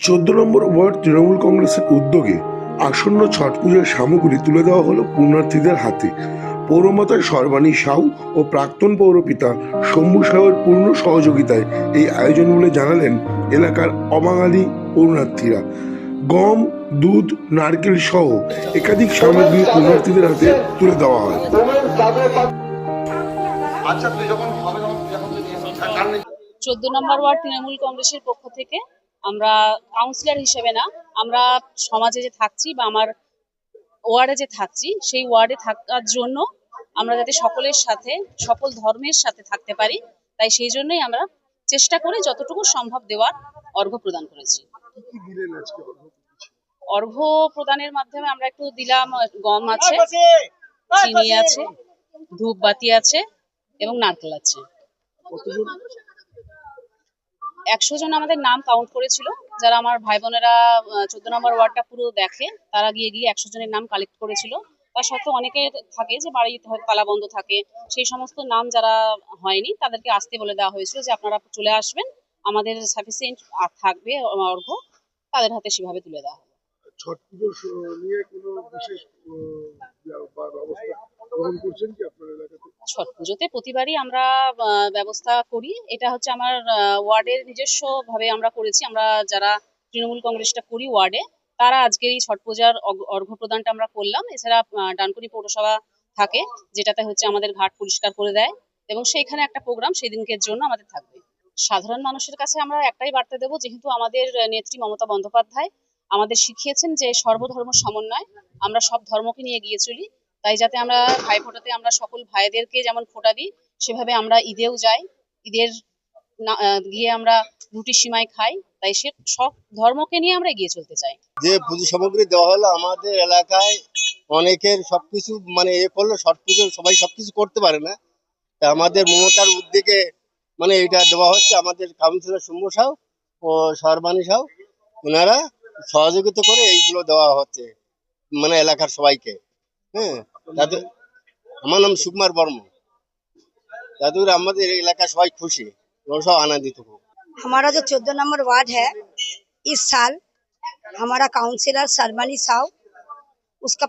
চোদ্দ নম্বর ওয়ার্ড তৃণমূল কংগ্রেসের উদ্যোগে আসন্ন ছট পুজোর সামগ্রী তুলে দেওয়া হলো পুণ্যার্থীদের হাতে পৌরমাতার সর্বাণী সাউ ও প্রাক্তন পৌরপিতা শম্ভু সাউয়ের পূর্ণ সহযোগিতায় এই আয়োজন বলে জানালেন এলাকার অবাঙালি পৌরার্থীরা গম দুধ নারকেল সহ একাধিক সামগ্রী পুণ্যার্থীদের হাতে তুলে দেওয়া হয় আচ্ছা? চোদ্দ নম্বর ওয়ার্ড তৃণমূল কংগ্রেসের পক্ষ থেকে আমরা কাউন্সিলর হিসেবে না আমরা সমাজে যে থাকছি বা আমার ওয়ার্ডে যে থাকছি সেই ওয়ার্ডে থাকার জন্য আমরা যাতে সকলের সাথে সকল ধর্মের সাথে থাকতে পারি তাই সেই জন্যই আমরা চেষ্টা করে যতটুকু সম্ভব দেওয়ার অর্ঘ্য প্রদান করেছি। অর্ঘ্য প্রদানের মাধ্যমে আমরা একটু দিলাম গম আছে চিনি আছে ধূপবাতি আছে এবং নারকেল আছে। একশো জন আমাদের নাম কাউন্ট করেছিল। যারা আমার ভাই বোনেরা চোদ্দ নম্বর ওয়ার্ডটা পুরো দেখে, তারা গিয়ে গিয়ে একশো জনের নাম কালেক্ট করেছিল। তার সত্ত্বেও অনেকের থাকে যে বাড়িতে হয়তো তালা বন্ধ থাকে। সেই সমস্ত নাম যারা হয়নি, তাদেরকে আসতে বলে দেওয়া হয়েছিল যে আপনারা চলে আসবেন। আমাদের সাফিসিয়েন্ট থাকবে অর্ঘ তাদের হাতে সেভাবে তুলে দেওয়া ছট পুজো নিয়ে কোনো বিশেষ ব্যবস্থা গ্রহণ করছেন কি ছট পুজোতে প্রতিবারই আমরা ব্যবস্থা করি। এটা হচ্ছে আমার ওয়ার্ডের নিজস্ব ভাবে আমরা করেছি। আমরা যারা তৃণমূল কংগ্রেসটা করি ওয়ার্ডে, তারা আজকের এই ছট পূজার অর্ঘ্য প্রদানটা আমরা করলাম। এছাড়া ডানকুনি পৌরসভা থাকে, যেটাতে হচ্ছে আমাদের ঘাট পরিষ্কার করে দেয় এবং সেইখানে একটা প্রোগ্রাম সেই দিনকের জন্য আমাদের থাকবে। সাধারণ মানুষের কাছে আমরা একটাই বার্তা দেবো, যেহেতু আমাদের নেত্রী মমতা বন্দ্যোপাধ্যায় আমাদের শিখিয়েছেন যে সর্বধর্ম সমন্বয়, আমরা সব ধর্মকে নিয়ে গিয়ে চলি। তাই যাতে আমরা ভাই ফোটাতে আমরা সকল ভাইদেরকে যেমন ফোটা দিই, সেভাবে আমরা ঈদেও যাই। ঈদের গিয়ে আমরা রুটি সিমাই খাই, তাই সে সব ধর্মকে নিয়ে আমরা এগিয়ে চলতে চাই। যে পুজো সামগ্রী দেওয়া হলো, আমাদের এলাকায় অনেকের সবকিছু মানে এ করল ছট পুজো, সবাই সবকিছু করতে পারে না। তা আমাদের মমতার উদ্যোগে মানে এটা দেওয়া হচ্ছে। আমাদের কাউন্সিলর শম্ভু সাউ ও সর্বাণী সাউ, ওনারা সহযোগিতা করে এইগুলো দেওয়া হচ্ছে মানে এলাকার সবাইকে। হ্যাঁ তাতে আমার নাম সুকুমার বর্মা তাতে করে আমাদের এলাকার সবাই খুশি ওরা সব আনন্দিত খুব हमारा जो चौदह नंबर वार्ड है इस साल हमारा काउंसिलर सरमनी साव उसका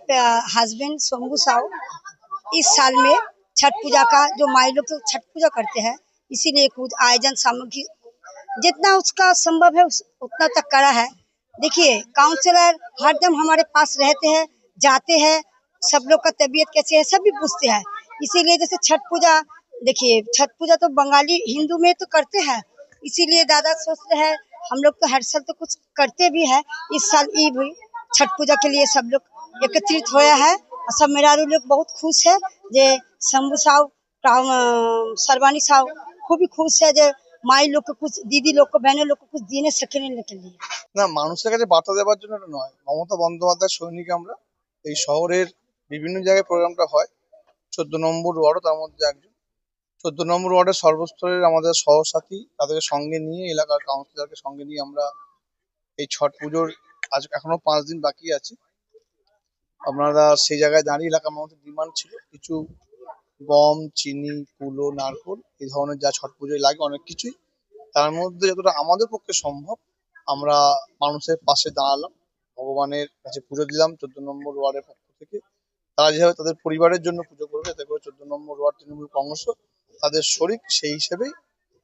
हस्बैंड सोमू साव इस साल में छठ पूजा का जो माई लोग तो छठ पूजा करते हैं इसीलिए कुछ आयोजन सामग्री जितना उसका संभव है उस- उतना तक करा है देखिए काउंसलर हरदम हमारे पास रहते हैं जाते हैं सब लोग का तबीयत कैसे है सभी पूछते हैं इसीलिए जैसे छठ पूजा देखिए छठ पूजा तो बंगाली हिंदू में तो करते हैं इसीलिए दादा सोच रहे हैं हम लोग तो हर साल तो कुछ करते भी है इस साल ईद हुई छठ पूजा के लिए सब लोग एकत्रित होया है और सब मेहरारू लोग बहुत खुश है जे शंभू साहब राम- सरवानी साहब खूब ही खुश है जे माई लोग को कुछ दीदी लोग को बहनों लोग को कुछ देने सकने के लिए না মানুষের কাছে বার্তা দেওয়ার জন্য এটা নয় মমতা বন্দ্যোপাধ্যায় সৈনিক আমরা এই শহরের বিভিন্ন জায়গায় প্রোগ্রামটা হয়। চোদ্দ নম্বর ওয়ার্ডও তার মধ্যে একজন। চোদ্দ নম্বর ওয়ার্ডের সর্বস্তরের আমাদের সহসাথী, তাদেরকে সঙ্গে নিয়ে এলাকার কাউন্সিলরকে সঙ্গে নিয়ে আমরা এই ছট পুজোর আজ এখনও পাঁচ দিন বাকি আছে। আপনারা সেই জায়গায় দাঁড়িয়ে এলাকার মানুষের ডিমান্ড ছিল। কিছু গম, চিনি, কুলো, নারকোল এই ধরনের যা ছট পুজোয় লাগে অনেক কিছুই। তার মধ্যে যতটা আমাদের পক্ষে সম্ভব আমরা মানুষের পাশে দাঁড়ালাম। ভগবানের কাছে পুজো দিলাম চোদ্দ নম্বর ওয়ার্ডের পক্ষ থেকে। তারা যেভাবে তাদের পরিবারের জন্য পুজো করবে যাতে করে চোদ্দ নম্বর ওয়ার্ড তৃণমূল কংগ্রেস তাদের শরিক সেই হিসেবেই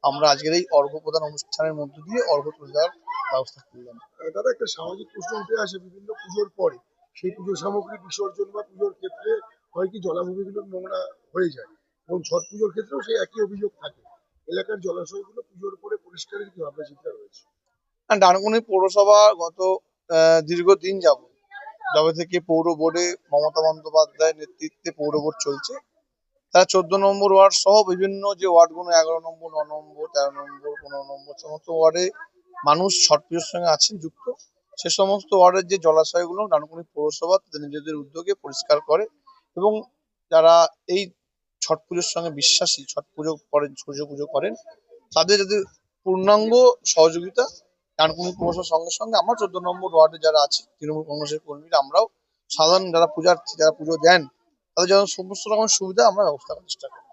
আমরা আজকের এই অর্ঘ্য প্রদান অনুষ্ঠানের মধ্য দিয়ে অর্ঘ্য তুলে দেওয়ার ব্যবস্থা করলাম দাদা একটা সামাজিক প্রশ্ন উঠে আসে বিভিন্ন পুজোর পরে সেই পুজো সামগ্রী বিসর্জন বা পুজোর ক্ষেত্রে হয় কি জলাভূমিগুলো নোংরা হয়ে যায়? এবং ছট পুজোর ক্ষেত্রেও সেই একই অভিযোগ থাকে। এলাকার জলাশয়গুলো পুজোর পরে পরিষ্কারের কি ভাবনা চিন্তা রয়েছে? ডানকুনি পৌরসভা গত দীর্ঘদিন যাব যবে থেকে পৌর বোর্ডে মমতা বন্দ্যোপাধ্যায়ের নেতৃত্বে পৌর বোর্ড চলছে। তারা চোদ্দ নম্বর ওয়ার্ড সহ বিভিন্ন যে ওয়ার্ডগুলো, এগারো নম্বর, ন নম্বর, তেরো নম্বর, পনেরো নম্বর, সমস্ত ওয়ার্ডে মানুষ ছট পুজোর সঙ্গে আছেন, যুক্ত। সে সমস্ত ওয়ার্ডের যে জলাশয়গুলো ডানকুনি পৌরসভা তাদের নিজেদের উদ্যোগে পরিষ্কার করে এবং যারা এই ছট পুজোর সঙ্গে বিশ্বাসী, ছট পুজো করেন, সূর্য পুজো করেন, তাদের যাতে পূর্ণাঙ্গ সহযোগিতা ডানকুনি পৌরসভার সঙ্গে সঙ্গে আমরা চোদ্দ নম্বর ওয়ার্ডে যারা আছে, তৃণমূল কংগ্রেসের কর্মীরা, আমরাও সাধারণ যারা পূজার্থী, যারা পুজো দেন, তাদের যেন সমস্ত রকম সুবিধা আমরা ব্যবস্থা করার চেষ্টা করি